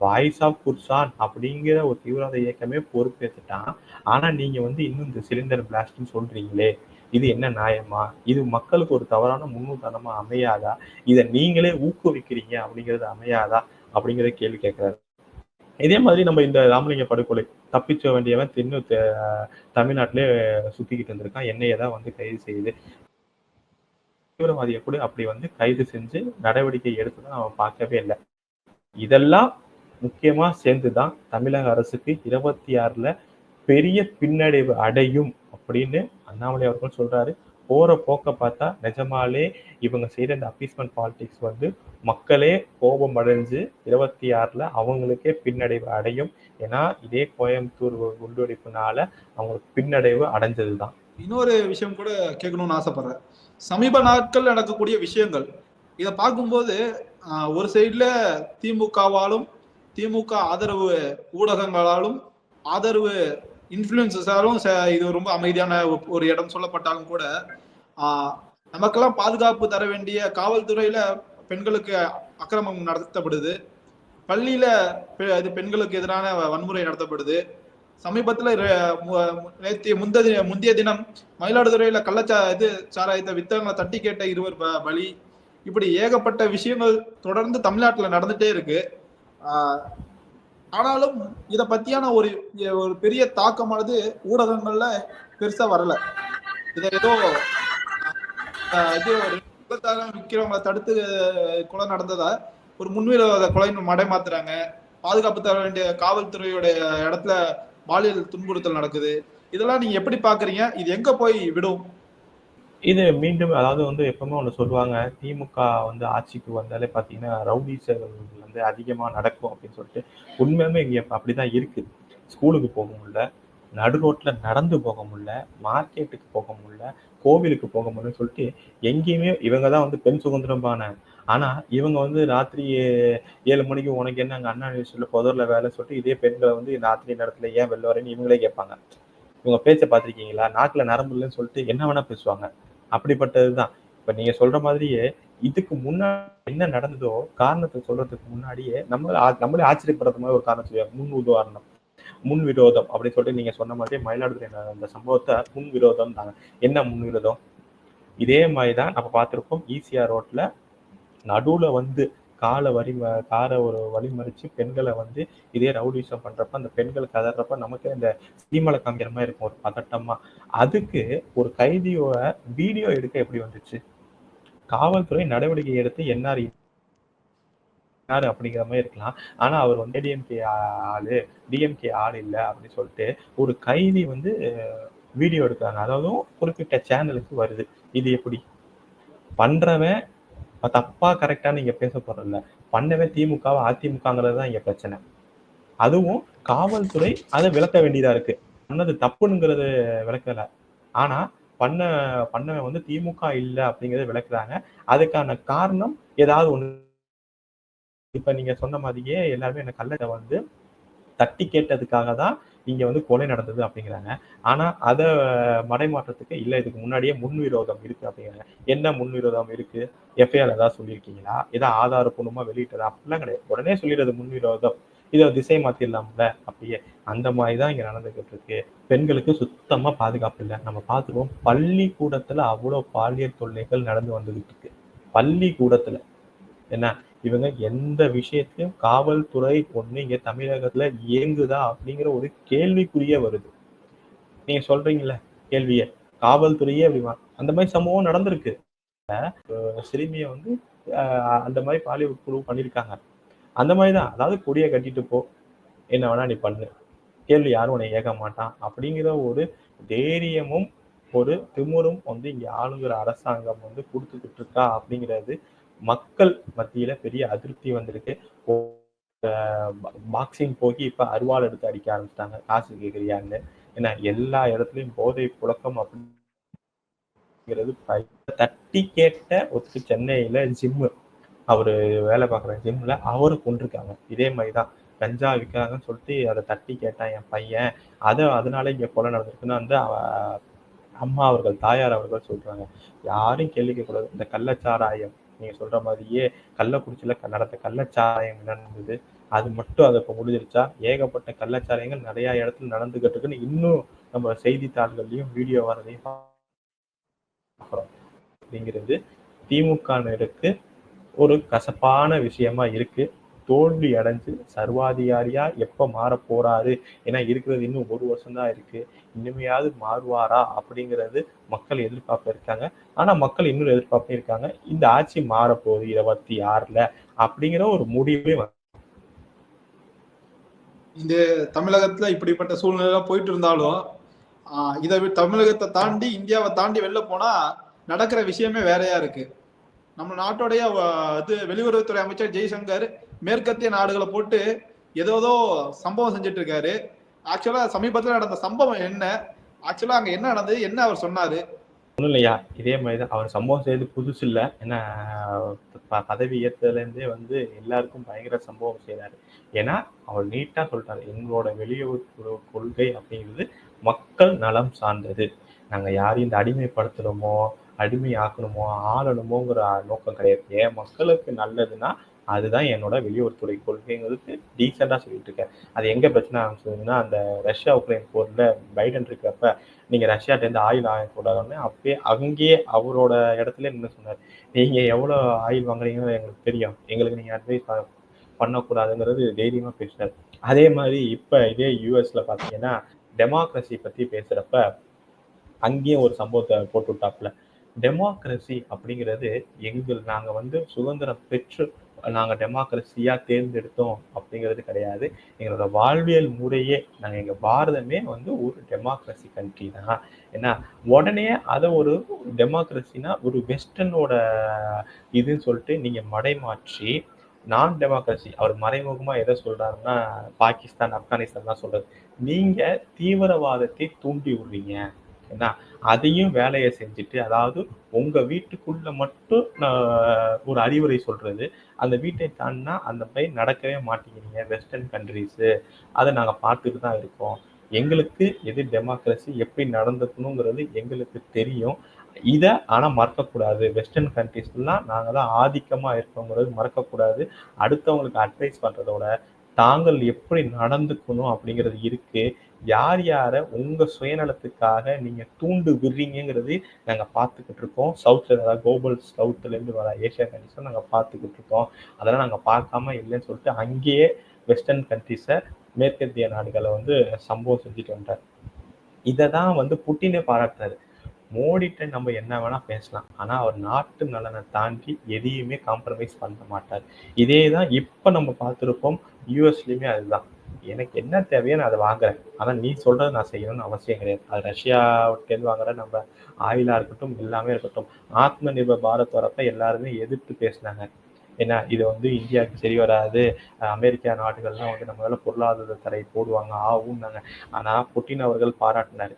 வாய்ஸ் ஆஃப் குர்சான் அப்படிங்கிற ஒரு தீவிரவாத இயக்கமே பொறுப்பேற்றுட்டான் ஆனா நீங்க வந்து இன்னும் இந்த சிலிண்டர் பிளாஸ்ட்னு சொல்றீங்களே. இது என்ன நியாயமா? இது மக்களுக்கு ஒரு தவறான முன்னுதாரணமா அமையாதா? இதை நீங்களே ஊக்குவிக்கிறீங்க அப்படிங்கிறது அமையாதா? அப்படிங்கிறத கேள்வி கேட்கிறாரு. இதே மாதிரி நம்ம இந்த ராமலிங்க படுகொலை தப்பிச்ச வேண்டியவன் தின்னு தமிழ்நாட்டிலே சுத்திக்கிட்டு இருந்திருக்கான். என்னையை தான் வந்து கைது செய்யுது தீவிரவாதியை கூட அப்படி வந்து கைது செஞ்சு நடவடிக்கை எடுத்ததை அவன் பார்க்கவே இல்லை. இதெல்லாம் முக்கியமா சேர்ந்துதான் தமிழக அரசுக்கு இருபத்தி ஆறுல பெரிய பின்னடைவு அடையும் அப்படின்னு அண்ணாமலை அவர்கள் சொல்றாரு. போற போக்க பார்த்தா நிஜமாலே இவங்க செய்யற இந்த அப்பீஸ்மெண்ட் பாலிடிக்ஸ் வந்து மக்களே கோபம் அடைஞ்சு இருபத்தி ஆறுல அவங்களுக்கே பின்னடைவு அடையும். ஏன்னா இதே கோயம்புத்தூர் குண்டுவெடிப்புனால அவங்களுக்கு பின்னடைவு அடைஞ்சது தான் இன்னொரு விஷயம் கூட கேட்கணும்னு ஆசைப்படுறேன். சமீப நாட்கள் நடக்கக்கூடிய விஷயங்கள் இதை பார்க்கும்போது ஒரு சைடில் திமுகவாலும் திமுக ஆதரவு ஊடகங்களாலும் ஆதரவு இன்ஃப்ளூயன்சஸாலும் இது ரொம்ப அமைதியான ஒரு இடம் சொல்லப்பட்டாலும் கூட நமக்கெல்லாம் பாதுகாப்பு தர வேண்டிய காவல்துறையில பெண்களுக்கு அக்கிரமம் நடத்தப்படுது. பள்ளியில பெ- இது பெண்களுக்கு எதிரான வன்முறை நடத்தப்படுது. சமீபத்துல நேற்று முந்தைய முந்தைய தினம் மயிலாடுதுறையில கள்ளச்சா இது சாராயத்தை வித்தவங்களை தட்டி கேட்ட இருவர் ப- பலி இப்படி ஏகப்பட்ட விஷயங்கள் தொடர்ந்து தமிழ்நாட்டுல நடந்துட்டே இருக்கு. ஆனாலும் இத பத்தியான ஒரு ஒரு பெரிய தாக்கமானது ஊடகங்கள்ல பெருசா வரல. இத ஏதோ ஆஹ் இது விற்கிறவங்களை தடுத்து கொலை நடந்ததா? ஒரு முன்விரோத மடை மாத்துறாங்க. பாதுகாப்பு தர வேண்டிய காவல்துறையுடைய இடத்துல பாலியல் துன்புறுத்தல் நடக்குது. இதெல்லாம் நீங்க எப்படி பாக்குறீங்க? இது எங்க போய் விடும்? இது மீண்டும் அதாவது வந்து எப்பவுமே ஒன்று சொல்லுவாங்க திமுக வந்து ஆட்சிக்கு வந்தாலே பார்த்தீங்கன்னா ரவுடிசங்கள் வந்து அதிகமாக நடக்கும் அப்படின்னு சொல்லிட்டு உண்மையுமே இங்கே அப்படிதான் இருக்குது ஸ்கூலுக்கு போக முடியல நடு ரோட்டில் நடந்து போக முடியல மார்க்கெட்டுக்கு போக முடியல கோவிலுக்கு போக முடியலன்னு சொல்லிட்டு எங்கேயுமே இவங்க தான் வந்து பெண் சுதந்திரமான ஆனால் இவங்க வந்து ராத்திரி ஏழு மணிக்கு உனக்கு என்ன அங்கே அண்ணா யூனிவர்சிட்டியில புதரில் வேலை சொல்லிட்டு இதே பெண்களை வந்து ராத்திரி நேரத்தில் ஏன் வெளில வரேன்னு இவங்களே கேட்பாங்க. இவங்க பேச்சை பார்த்துருக்கீங்களா? நாக்கில் நரம்பு இல்லைன்னு சொல்லிட்டு என்ன வேணால் பேசுவாங்க. அப்படிப்பட்டது தான் இப்ப நீங்க சொல்ற மாதிரியே இதுக்கு முன்னாடி என்ன நடந்ததோ காரணத்தை சொல்றதுக்கு முன்னாடியே நம்ம நம்மளே ஆச்சரியப்படுறது மாதிரி ஒரு காரணம் சொல்லுவாங்க. முன் உதாரணம். முன் விரோதம் அப்படின்னு சொல்லிட்டு நீங்க சொன்ன மாதிரி மயிலாடுதுறை அந்த சம்பவத்தை முன் விரோதம் தாங்க என்ன முன் விரோதம்? இதே மாதிரி தான் நம்ம பார்த்துருப்போம் ஈசிஆர் ரோட்ல நடுவுல வந்து காலை வரி காரை ஒரு வழிமறிச்சு பெண்களை வந்து இதே ரவுடிசம் பண்றப்ப அந்த பெண்கள் கதறப்ப நமக்கு இந்த சீமலை காமிக்கிற மாதிரி இருக்கும் ஒரு பதட்டமா. அதுக்கு ஒரு கைதியோட வீடியோ எடுக்க எப்படி வந்துச்சு? காவல்துறை நடவடிக்கை எடுத்து என்ஆர் யாரு அப்படிங்கிற மாதிரி இருக்கலாம். ஆனா அவர் வந்து டிஎம்கே ஆளு டிஎம்கே ஆள் இல்லை அப்படின்னு சொல்லிட்டு ஒரு கைதி வந்து வீடியோ எடுக்கிறாங்க. அதாவது குறிப்பிட்ட சேனலுக்கு வருது. இது எப்படி? பண்றவன் தப்பா கரெக்டா நீங்க பேச போறதில்ல பண்ணவே திமுக அதிமுகங்கிறது தான் இங்க பிரச்சனை. அதுவும் காவல்துறை அதை விளக்க வேண்டியதா இருக்கு. பண்ணது தப்புங்கிறது விளக்கல. ஆனா பண்ண பண்ணவன் வந்து திமுக இல்ல அப்படிங்கறத விளக்குறாங்க. அதுக்கான காரணம் ஏதாவது ஒண்ணு? இப்ப நீங்க சொன்ன மாதிரியே எல்லாருமே என்ன கல்லட வந்து தட்டி கேட்டதுக்காக தான் இங்க வந்து கொலை நடந்தது அப்படிங்கிறாங்க. ஆனா அதை மடைமாற்றத்துக்கு இல்ல இதுக்கு முன்னாடியே முன்விரோதம் இருக்கு அப்படிங்கிறாங்க. என்ன முன்விரோதம் இருக்கு? எஃப்ஐஆர் ஏதாவது சொல்லியிருக்கீங்களா? ஏதாவது ஆதாரப்பூர்வமாக வெளியிட்டதா? அப்படிலாம் கிடையாது. உடனே சொல்லிடுறது முன்விரோதம் இதை திசை மாற்றிடலாம்ல அப்படியே. அந்த மாதிரி தான் இங்க நடந்துகிட்டு இருக்கு. பெண்களுக்கு சுத்தமா பாதுகாப்பு இல்லை. நம்ம பார்த்துருவோம் பள்ளிக்கூடத்துல அவ்வளவு பாலியல் தொல்லைகள் நடந்து வந்துகிட்டு இருக்கு. பள்ளிக்கூடத்துல. என்ன? இவங்க எந்த விஷயத்தையும் காவல்துறை ஒண்ணு இங்க தமிழகத்துல இயங்குதா அப்படிங்கிற ஒரு கேள்விக்குரிய வருது. நீங்க சொல்றீங்களே கேள்விய. காவல்துறையே அப்படிமா அந்த மாதிரி சம்பவம் நடந்திருக்கு. சிறுமியை வந்து அந்த மாதிரி பாலியல் குழு பண்ணியிருக்காங்க. அந்த மாதிரி தான். அதாவது கொடியை கட்டிட்டு போ. என்ன வேணா நீ பண்ணு. கேள்வி யாரும் உன்னை ஏக மாட்டான் அப்படிங்கிற ஒரு தைரியமும் ஒரு திமுறும் வந்து இங்க ஆளுங்கிற அரசாங்கம் வந்து கொடுத்துக்கிட்டு இருக்கா அப்படிங்கிறது மக்கள் மத்தியில பெரிய அதிருப்தி வந்திருக்கு. பாக்ஸிங் போகி இப்ப அருவாள் எடுத்து அடிக்க ஆரம்பிச்சிட்டாங்க. காசு கேட்குறியான்னு ஏன்னா எல்லா இடத்துலயும் போதை புழக்கம் அப்படிங்கிறது தட்டி கேட்ட ஒருத்தர் சென்னையில ஜிம்மு அவரு வேலை பார்க்குற ஜிம்ல அவரை கொண்டிருக்காங்க இதே மாதிரிதான். கஞ்சா விற்கிறாங்கன்னு சொல்லிட்டு அதை தட்டி கேட்டான் என் பையன். அதை அதனால இங்க கொலை நடந்திருக்குன்னு வந்து அவ அம்மா அவர்கள் தாயார் அவர்கள் சொல்றாங்க. யாரும் கேள்வி கேட்கக்கூடாது. இந்த கள்ளச்சாராயம் நீங்க சொல்ற மாதிரியே கள்ளக்குறிச்சியில நடந்த கள்ளச்சாராயம் நடந்தது. அது மட்டும் அதை இப்போ முடிஞ்சிருச்சா? ஏகப்பட்ட கள்ளச்சாராயங்கள் நிறைய இடத்துல நடந்துகிட்டு இருக்குன்னு இன்னும் நம்ம செய்தித்தாள்கள்லயும் வீடியோ வரதையும் பார்க்குறோம். அப்படிங்கிறது திமுகவினருக்கு ஒரு கசப்பான விஷயமா இருக்கு. தோல்வி அடைஞ்சு சர்வாதிகாரியா எப்ப மாற போறாரு? ஏன்னா இருக்கிறது இன்னும் ஒரு வருஷம் தான் இருக்கு. இனிமையாவது மாறுவாரா? அப்படிங்கிறது மக்கள் எதிர்பார்ப்பு இருக்காங்க. ஆனா மக்கள் இன்னொரு எதிர்பார்ப்பு இருக்காங்க. இந்த ஆட்சி மாறப்போகுது இருபத்தி ஆறுல அப்படிங்கிற ஒரு முடிவே இந்த தமிழகத்துல இப்படிப்பட்ட சூழ்நிலை போயிட்டு இருந்தாலும் ஆஹ் இதை தமிழகத்தை தாண்டி இந்தியாவை தாண்டி வெளில போனா நடக்கிற விஷயமே வேறையா இருக்கு. நம்ம நாட்டோடைய இது வெளியுறவுத்துறை அமைச்சர் ஜெய்சங்கர் மேற்கத்திய நாடுகளை போட்டு ஏதோ ஏதோ சம்பவம் செஞ்சுட்டு இருக்காரு ஆக்சுவலா சமீபத்துல நடந்த சம்பவம் என்ன? ஆக்சுவலா அங்க என்ன நடந்தது? என்ன அவர் சொன்னாரு? ஒன்றும் இல்லையா? இதே மாதிரி தான் அவர் சம்பவம் செய்து புதுசு இல்லை. ஏன்னா ப- பதவி ஏற்றதுலேருந்தே வந்து எல்லாருக்கும் பயங்கர சம்பவம் செய்கிறாரு ஏன்னா அவர் நீட்டாக சொல்லிட்டாரு. எங்களோட வெளியுறவு கொள்கை அப்படிங்கிறது மக்கள் நலம் சார்ந்தது. நாங்கள் யாரையும் இந்த அடிமைப்படுத்தணுமோ அடிமை ஆக்கணுமோ ஆளணுமோங்கிற நோக்கம் கிடையாது. ஏன்? மக்களுக்கு நல்லதுன்னா அதுதான் என்னோட வெளியுறவுத்துறை கொள்கைங்கிறது டீசெண்டாக சொல்லிட்டு இருக்கேன். அது எங்கே பிரச்சனை ஆரம்பிச்சதுன்னா அந்த ரஷ்யா உக்ரைன் போரில் பைடன் இருக்கிறப்ப நீங்கள் ரஷ்யாட்டேருந்து ஆயில் வாங்கக்கூடாதுன்னு அப்பயே அங்கேயே அவரோட இடத்துல நின்று சொன்னார். நீங்கள் எவ்வளோ ஆயில் வாங்குறீங்கன்னு எங்களுக்கு தெரியும். எங்களுக்கு நீங்கள் அட்வைஸ் பண்ணக்கூடாதுங்கிறது தைரியமாக பேசினார். அதே மாதிரி இப்போ இதே யூஎஸ்ல பார்த்தீங்கன்னா டெமோக்ரஸி பற்றி பேசுகிறப்ப அங்கேயும் ஒரு சம்பவத்தை போட்டு விட்டாப்புல. டெமோக்ரஸி அப்படிங்கிறது எங்கள் நாங்கள் வந்து சுதந்திரம் பெற்று நாங்கள் டெமோக்ரஸியாக தேர்ந்தெடுத்தோம் அப்படிங்கிறது கிடையாது. எங்களோட வாழ்வியல் முறையே நாங்கள் எங்கள் பாரதமே வந்து ஒரு டெமோக்ரஸி கண்ட்ரி தான். ஏன்னா உடனே அதை ஒரு டெமோக்ரஸினா ஒரு வெஸ்டர்னோட இதுன்னு சொல்லிட்டு நீங்கள் மடைமாற்றி நான் டெமோக்ரஸி அவர் மறைமுகமாக எதை சொல்கிறாருன்னா பாகிஸ்தான் ஆப்கானிஸ்தான் தான் சொல்கிறது நீங்கள் தீவிரவாதத்தை தூண்டி விடுறீங்க. ஏன்னா அதையும் வேலையை செஞ்சுட்டு அதாவது உங்க வீட்டுக்குள்ள மட்டும் நான் ஒரு அறிவுரை சொல்றது அந்த வீட்டை தாண்டினா அந்த பை நடக்கவே மாட்டேங்கிறீங்க வெஸ்டர்ன் கண்ட்ரிஸு அதை நாங்கள் பார்த்துட்டு தான் இருக்கோம். எங்களுக்கு எது டெமோக்ரஸி எப்படி நடந்துக்கணுங்கிறது எங்களுக்கு தெரியும். இதை ஆனால் மறக்கக்கூடாது. வெஸ்டர்ன் கண்ட்ரிஸ்லாம் நாங்கள் தான் ஆதிக்கமாக இருக்கோங்கிறது மறக்கக்கூடாது. அடுத்தவங்களுக்கு அட்வைஸ் பண்ணுறதோட தாங்கள் எப்படி நடந்துக்கணும் அப்படிங்கிறது இருக்குது யார் யாரை உங்கள் சுயநலத்துக்காக நீங்கள் தூண்டு விடுறீங்கிறது நாங்கள் பார்த்துக்கிட்டு இருக்கோம். சவுத்தில் அதாவது குளோபல் சவுத்துலேருந்து வர ஏஷியா கண்ட்ரிஸை நாங்கள் பார்த்துக்கிட்டு இருக்கோம். அதெல்லாம் நாங்கள் பார்க்காம இல்லைன்னு சொல்லிட்டு அங்கேயே வெஸ்டர்ன் கண்ட்ரிஸை மேற்கத்திய நாடுகளை வந்து சம்பவம் செஞ்சுட்டு வந்தார். இதை தான் வந்து புட்டினே பாராட்டுறாரு. மோடிட்ட நம்ம என்ன வேணா பேசலாம். ஆனா அவர் நாட்டு நலனை தாண்டி எதையுமே காம்ப்ரமைஸ் பண்ண மாட்டார். இதே தான் இப்ப நம்ம பார்த்துருப்போம். யூஎஸ்லயுமே அதுதான். எனக்கு என்ன தேவையோ நான் அதை வாங்குறேன். ஆனால் நீ சொல்றது நான் செய்யணும்னு அவசியம் கிடையாது. அது ரஷ்யாவிட்டேருந்து வாங்குற நம்ம ஆயிலா இருக்கட்டும் எல்லாமே இருக்கட்டும். ஆத்ம நிர்பர் பாரத் வரப்ப எல்லாருமே எதிர்த்து பேசினாங்க. ஏன்னா இது வந்து இந்தியாவுக்கு சரி வராது. அமெரிக்கா நாடுகள்லாம் வந்து நம்ம பொருளாதார தடை போடுவாங்க ஆகும்னாங்க. ஆனா புட்டின் அவர்கள் பாராட்டினாரு.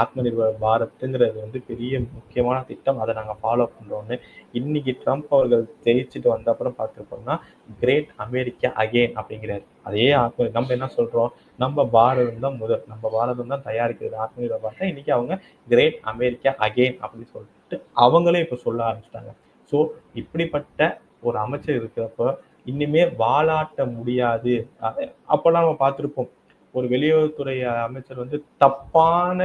ஆத்ம நிர்பர் பாரத்ங்கிறது வந்து பெரிய முக்கியமான திட்டம். அதை நாங்கள் ஃபாலோ பண்ணுறோம்னு இன்னைக்கு ட்ரம்ப் அவர்கள் ஜெயிச்சுட்டு வந்த அப்புறம் பார்த்துருப்போம்னா கிரேட் அமெரிக்கா அகெயின் அப்படிங்கிறாரு. அதே ஆத்ம நம்ம என்ன சொல்றோம்? நம்ம பாரதம் தான் முதல். நம்ம பாரதம் தான் தயாரிக்கிறது. ஆத்ம நிர்பர் பாரதம் இன்னைக்கு அவங்க கிரேட் அமெரிக்கா அகெயின் அப்படின்னு சொல்லிட்டு அவங்களே இப்போ சொல்ல ஆரம்பிச்சிட்டாங்க. ஸோ இப்படிப்பட்ட ஒரு அமைச்சர் இருக்கிறப்ப இனிமே வாலாட்ட முடியாது. அப்போல்லாம் அப்பெல்லாம் நம்ம பார்த்துருப்போம். ஒரு வெளியுறவுத்துறை அமைச்சர் வந்து தப்பான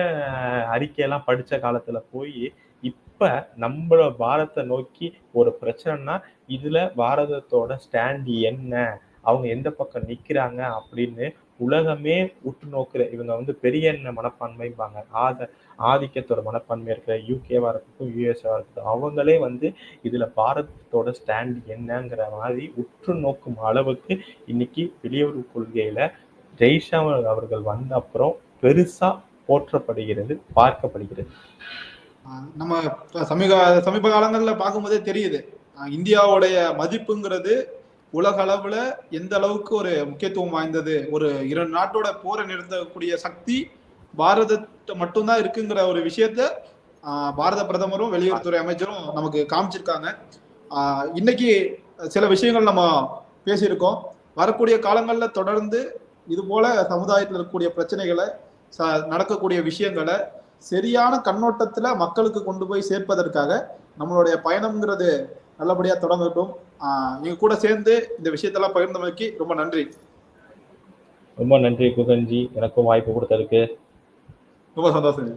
அறிக்கையெல்லாம் படித்த காலத்தில் போய் இப்போ நம்மள பாரத்தை நோக்கி ஒரு பிரச்சனைனா இதில் பாரதத்தோட ஸ்டாண்ட் என்ன? அவங்க எந்த பக்கம் நிற்கிறாங்க அப்படின்னு உலகமே உற்று நோக்குற இவங்க வந்து பெரிய என்ன மனப்பான்மைப்பாங்க ஆத ஆதிக்கத்தோட மனப்பான்மை இருக்கிற யூகேவா இருக்கட்டும் யூஎஸ்ஆ இருக்கட்டும் அவங்களே வந்து இதுல பாரதத்தோட ஸ்டாண்ட் என்னங்கிற மாதிரி உற்று நோக்கும் அளவுக்கு இன்னைக்கு வெளியுறவு கொள்கையில ஜெய்ஷாமல் அவர்கள் வந்த அப்புறம் பெருசா போற்றப்படுகிறது பார்க்கப்படுகிறது. நம்ம சமீப சமீப காலங்களில் பார்க்கும்போதே தெரியுது. இந்தியாவுடைய மதிப்புங்கிறது உலக அளவுல எந்த அளவுக்கு ஒரு முக்கியத்துவம் வாய்ந்தது? ஒரு இரண்டு நாட்டோட போரை நிறுத்தக்கூடிய சக்தி பாரதத்தை மட்டும்தான் இருக்குங்கிற ஒரு விஷயத்த பாரத பிரதமரும் வெளியுறவுத்துறை அமைச்சரும் நமக்கு காமிச்சிருக்காங்க. இன்னைக்கு சில விஷயங்கள் நம்ம பேசியிருக்கோம். வரக்கூடிய காலங்களில் தொடர்ந்து இது போல சமுதாயத்தில் இருக்கக்கூடிய பிரச்சனைகளை நடக்கக்கூடிய விஷயங்களை சரியான கண்ணோட்டத்துல மக்களுக்கு கொண்டு போய் சேர்ப்பதற்காக நம்மளுடைய பயணம்ங்கிறது நல்லபடியா தொடங்கட்டும். நீங்க கூட சேர்ந்து இந்த விஷயத்தெல்லாம் பகிர்ந்தமைக்கு ரொம்ப நன்றி. ரொம்ப நன்றி குகன்ஜி. எனக்கும் வாய்ப்பு கொடுத்ததுக்கு. ரொம்ப சந்தோஷம்